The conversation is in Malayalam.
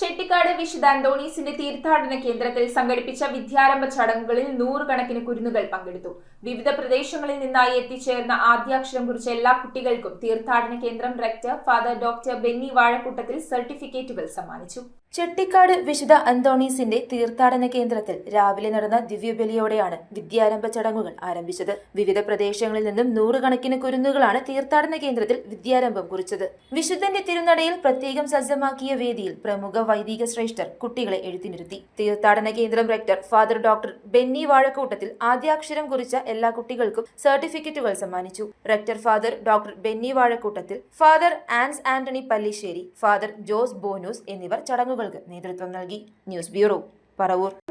ചെട്ടിക്കാട് വിശുദ്ധ അന്തോണീസിന്റെ തീർത്ഥാടന കേന്ദ്രത്തിൽ സംഘടിപ്പിച്ച വിദ്യാരംഭ ചടങ്ങുകളിൽ നൂറുകണക്കിന് കുരുന്നുകൾ പങ്കെടുത്തു. വിവിധ പ്രദേശങ്ങളിൽ നിന്നായി എത്തിച്ചേർന്ന ആദ്യാക്ഷരം കുറിച്ച എല്ലാ കുട്ടികൾക്കും തീർത്ഥാടന കേന്ദ്രം rector father doctor Benny Vazhakoottathil സർട്ടിഫിക്കറ്റുകൾ സമ്മാനിച്ചു. ചെട്ടിക്കാട് വിശുദ്ധ അന്തോണീസിന്റെ തീർത്ഥാടന കേന്ദ്രത്തിൽ രാവിലെ നടന്ന ദിവ്യബലിയോടെയാണ് വിദ്യാരംഭ ചടങ്ങുകൾ ആരംഭിച്ചത്. വിവിധ പ്രദേശങ്ങളിൽ നിന്നും നൂറുകണക്കിന് കുരുന്നുകളാണ് തീർത്ഥാടന കേന്ദ്രത്തിൽ വിദ്യാരംഭം കുറിച്ചത്. വിശുദ്ധന്റെ തിരുനടയിൽ പ്രത്യേകം സജ്ജമാക്കിയ വേദിയിൽ പ്രമുഖ വൈദിക ശ്രേഷ്ഠർ കുട്ടികളെ എഴുത്തിനിരുത്തി. തീർത്ഥാടന കേന്ദ്രം rector father doctor Benny Vazhakoottathil ആദ്യാക്ഷരം കുറിച്ച എല്ലാ കുട്ടികൾക്കും സർട്ടിഫിക്കറ്റുകൾ സമ്മാനിച്ചു. Rector father doctor Benny Vazhakoottathil father Ans Antony Pallissery father Jose Bonus എന്നിവർ ചടങ്ങുകൾക്ക് നേതൃത്വം നൽകി. News bureau Paravur.